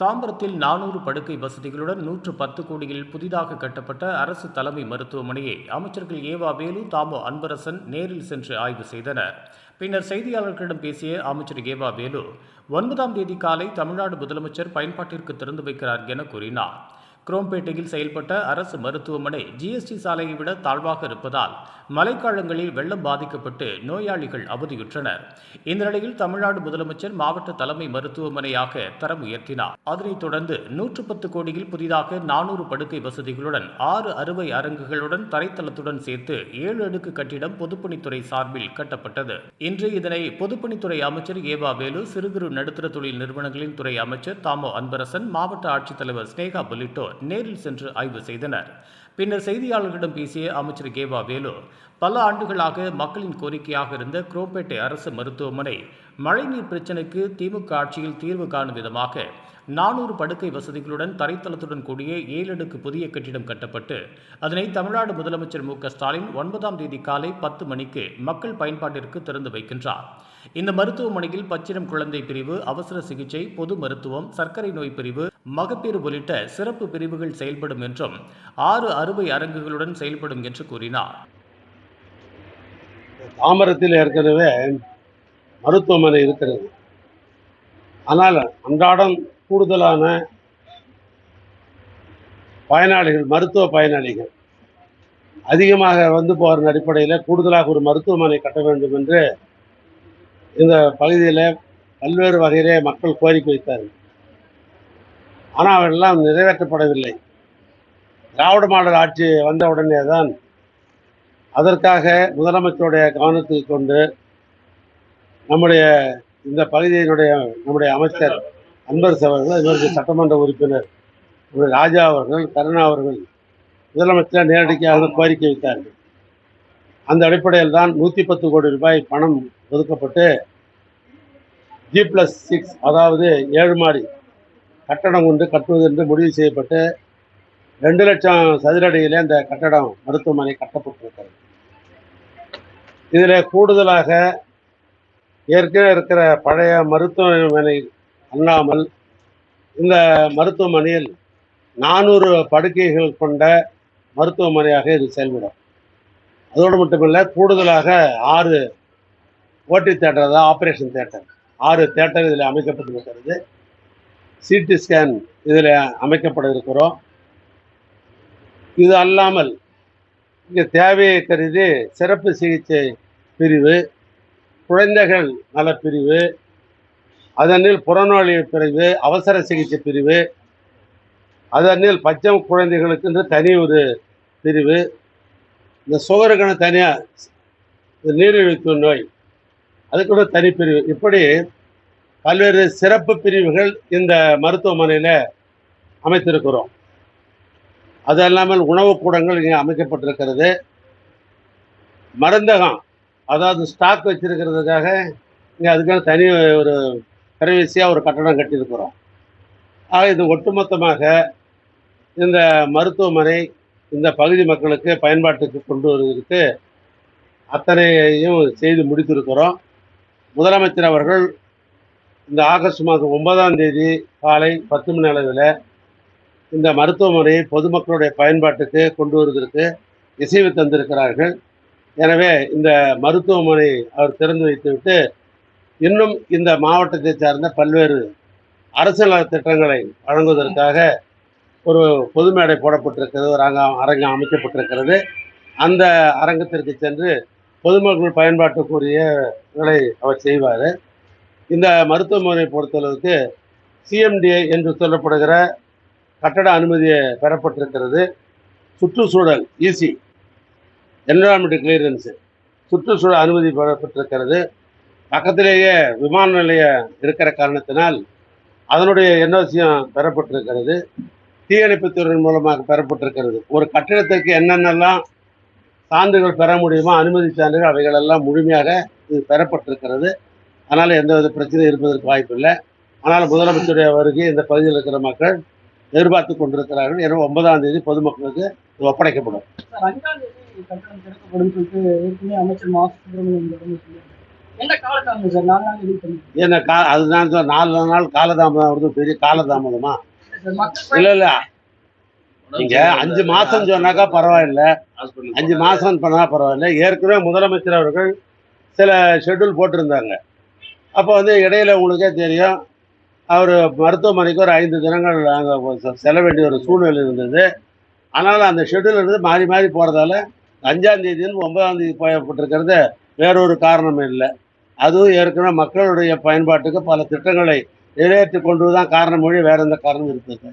தாம்பரத்தில் நானூறு படுக்கை வசதிகளுடன் நூற்று பத்து கோடியில் புதிதாக கட்டப்பட்ட அரசு தலைமை மருத்துவமனையை அமைச்சர்கள் ஏவா வேலு தாமோ அன்பரசன் நேரில் சென்று ஆய்வு செய்தனர். பின்னர் செய்தியாளர்களிடம் பேசிய அமைச்சர் ஏவா வேலு ஒன்பதாம் தேதி காலை தமிழ்நாடு முதலமைச்சர் பயன்பாட்டிற்கு திறந்து வைக்கிறார் என கூறினார். குரோம்பேட்டையில் செயல்பட்ட அரசு மருத்துவமனை ஜிஎஸ்டி சாலையை விட தாழ்வாக இருப்பதால் மழைக்காலங்களில் வெள்ளம் பாதிக்கப்பட்டு நோயாளிகள் அவதியுற்றனர். இந்த நிலையில் தமிழ்நாடு முதலமைச்சர் மாவட்ட தலைமை மருத்துவமனையாக தரம் உயர்த்தினார். அதனைத் தொடர்ந்து நூற்று பத்து கோடியில் புதிதாக நானூறு படுக்கை வசதிகளுடன் ஆறு அறுவை அரங்குகளுடன் தரைத்தளத்துடன் சேர்த்து ஏழு அடுக்கு கட்டிடம் பொதுப்பணித்துறை சார்பில் கட்டப்பட்டது. இன்று இதனை பொதுப்பணித்துறை அமைச்சர் ஏவா வேலு சிறு குறு நடுத்தர தொழில் நிறுவனங்களின் துறை அமைச்சர் தாமோ அன்பரசன் மாவட்ட ஆட்சித்தலைவர் ஸ்னேகா உள்ளிட்டோர் நேரில் சென்று ஆய்வு செய்தனர். பின்னர் செய்தியாளர்களிடம் பேசிய அமைச்சர் கேவா வேலு பல ஆண்டுகளாக மக்களின் கோரிக்கையாக இருந்த குரோம்பேட்டை அரசு மருத்துவமனை மழைநீர் பிரச்சினைக்கு திமுக ஆட்சியில் தீர்வு காணும் விதமாக நானூறு படுக்கை வசதிகளுடன் தரைத்தளத்துடன் கூடிய ஏழு அடுக்கு புதிய கட்டிடம் கட்டப்பட்டு அதனை தமிழ்நாடு முதலமைச்சர் மு ஸ்டாலின் ஒன்பதாம் தேதி காலை பத்து மணிக்கு மக்கள் பயன்பாட்டிற்கு திறந்து வைக்கின்றார். இந்த மருத்துவமனையில் பச்சிரம் குழந்தை பிரிவு அவசர சிகிச்சை பொது மருத்துவம் சர்க்கரை நோய் பிரிவு மகப்பேறு உள்ளிட்ட சிறப்பு பிரிவுகள் செயல்படும் என்றும் ஆறு அறுவை அரங்குகளுடன் செயல்படும் என்று கூறினார். தாமரத்தில் ஏற்கனவே மருத்துவமனை இருக்கிறது. ஆனால் அன்றாடம் கூடுதலான பயனாளிகள் மருத்துவ பயனாளிகள் அதிகமாக வந்து போகிற அடிப்படையில் கூடுதலாக ஒரு மருத்துவமனை கட்ட வேண்டும் என்று இந்த பகுதியில் பல்வேறு வகையிலே மக்கள் கோரிக்கை வைத்தார்கள். ஆனால் அவையெல்லாம் நிறைவேற்றப்படவில்லை. திராவிட மாடல் ஆட்சி வந்த உடனே தான் அதற்காக முதலமைச்சருடைய கவனத்தை கொண்டு நம்முடைய இந்த பகுதியினுடைய நம்முடைய அமைச்சர் அன்பரசு அவர்கள் இவருக்கு சட்டமன்ற உறுப்பினர் நம்முடைய ராஜா அவர்கள் கருணா அவர்கள் முதலமைச்சர் நேரடியாக கோரிக்கை வைத்தார்கள். அந்த அடிப்படையில் தான் நூற்றி பத்து கோடி ரூபாய் பணம் ஒதுக்கப்பட்டு ஜி பிளஸ் சிக்ஸ் அதாவது ஏழு மாடி கட்டடம் ஒன்று கட்டுவது என்று முடிவு செய்யப்பட்டு ரெண்டு லட்சம் சதுரடியில் இந்த கட்டடம் மருத்துவமனை கட்டப்பட்டிருக்கிறது. இதில் கூடுதலாக ஏற்கனவே இருக்கிற பழைய மருத்துவமனை அல்லாமல் இந்த மருத்துவமனையில் நானூறு படுக்கைகள் கொண்ட மருத்துவமனையாக இது செயல்படும். அதோடு மட்டுமில்லை கூடுதலாக ஆறு ஓட்டி தேட்டர் அதாவது ஆப்ரேஷன் தேட்டர் ஆறு தேட்டர் இதில் அமைக்கப்பட்டிருக்கிறது. சிடி ஸ்கேன் இதில் அமைக்கப்பட இருக்கிறோம் இது அல்லாமல் இங்கே தேவையை கருதி சிறப்பு சிகிச்சை பிரிவு குழந்தைகள் நலப்பிரிவு அதனில் புறநோய் பிரிவு அவசர சிகிச்சை பிரிவு அதனில் பச்சை குழந்தைகளுக்கு என்று தனி ஒரு பிரிவு. இந்த சுகருக்கான தனியாக நீரிழிவு நோய் அதுக்கூட தனிப்பிரிவு இப்படி பல்வேறு சிறப்பு பிரிவுகள் இந்த மருத்துவமனையில் அமைத்திருக்கிறோம். அது இல்லாமல் உணவு கூடங்கள் இங்கே அமைக்கப்பட்டிருக்கிறது. மருந்தகம் அதாவது ஸ்டாக் வச்சிருக்கிறதுக்காக இங்கே அதுக்கான தனி ஒரு பிரைவசியாக ஒரு கட்டடம் கட்டியிருக்கிறோம். ஆக இது ஒட்டுமொத்தமாக இந்த மருத்துவமனை இந்த பகுதி மக்களுக்கு பயன்பாட்டுக்கு கொண்டு வருவதற்கு அத்தனையும் செய்து முடித்திருக்கிறோம். முதலமைச்சர் அவர்கள் இந்த ஆகஸ்ட் மாதம் ஒன்பதாம் தேதி காலை பத்து மணி அளவில் இந்த மருத்துவமனையை பொதுமக்களுடைய பயன்பாட்டுக்கு கொண்டு வருவதற்கு இசைவு தந்திருக்கிறார்கள். எனவே இந்த மருத்துவமனை அவர் திறந்து வைத்துவிட்டு இன்னும் இந்த மாவட்டத்தை சார்ந்த பல்வேறு அரசு திட்டங்களை வழங்குவதற்காக ஒரு பொது மேடை போடப்பட்டிருக்கிறது ஒரு அரங்கம் அரங்கம் அமைக்கப்பட்டிருக்கிறது. அந்த அரங்கத்திற்கு சென்று பொதுமக்கள் பயன்பாட்டுக்குரியவர்களை அவர் செய்வார். இந்த மருத்துவமனை பொறுத்தளவுக்கு சிஎம்டிஏ என்று சொல்லப்படுகிற கட்டட அனுமதியை பெறப்பட்டிருக்கிறது. சுற்றுச்சூழல் இசி என்விரான்மெண்ட் கிளியரன்ஸு சுற்றுச்சூழல் அனுமதி பெறப்பட்டிருக்கிறது. பக்கத்திலேயே விமான நிலையம் இருக்கிற காரணத்தினால் அதனுடைய என்ஓசியம் பெறப்பட்டிருக்கிறது. தீயணைப்புத்துறையின் மூலமாக பெறப்பட்டிருக்கிறது. ஒரு கட்டிடத்திற்கு என்னென்னலாம் சான்றுகள் பெற முடியுமோ அனுமதி சான்றுகள் அவைகளெல்லாம் முழுமையாக இது பெறப்பட்டிருக்கிறது. அதனால் எந்தவித பிரச்சனையும் இருப்பதற்கு வாய்ப்பில்லை ஆனால் முதலமைச்சருடைய வருகை இந்த பகுதியில் இருக்கிற மக்கள் எதிர்பார்த்து கொண்டிருக்கிறார்கள். எனவே ஒன்பதாம் தேதி பொதுமக்களுக்கு இது ஒப்படைக்கப்படும். என்ன கா அது நான் சொன்ன நாலு நாள் காலதாமதம் வருது பெரிய காலதாமதமா? இல்ல இல்ல நீங்க அஞ்சு மாசம் சொன்னாக்கா பரவாயில்ல. அஞ்சு மாசம் பண்ணா பரவாயில்ல. ஏற்கனவே முதலமைச்சர் அவர்கள் சில ஷெட்யூல் போட்டிருந்தாங்க. அப்போ வந்து இடையில உங்களுக்கே தெரியும். அவர் மருத்துவமனைக்கு ஒரு ஐந்து தினங்கள் நாங்கள் செல்ல வேண்டிய ஒரு சூழ்நிலை இருந்தது. ஆனாலும் அந்த ஷெட்யூல் இருந்து மாறி மாறி போகிறதால அஞ்சாம் தேதின்னு ஒன்பதாம் தேதி போயப்பட்டிருக்கிறது வேறொரு காரணம் இல்லை. அதுவும் ஏற்கனவே மக்களுடைய பயன்பாட்டுக்கு பல திட்டங்களை நிறைவேற்றி கொண்டு தான் காரணம் மொழி வேற எந்த காரணம் இருக்குது.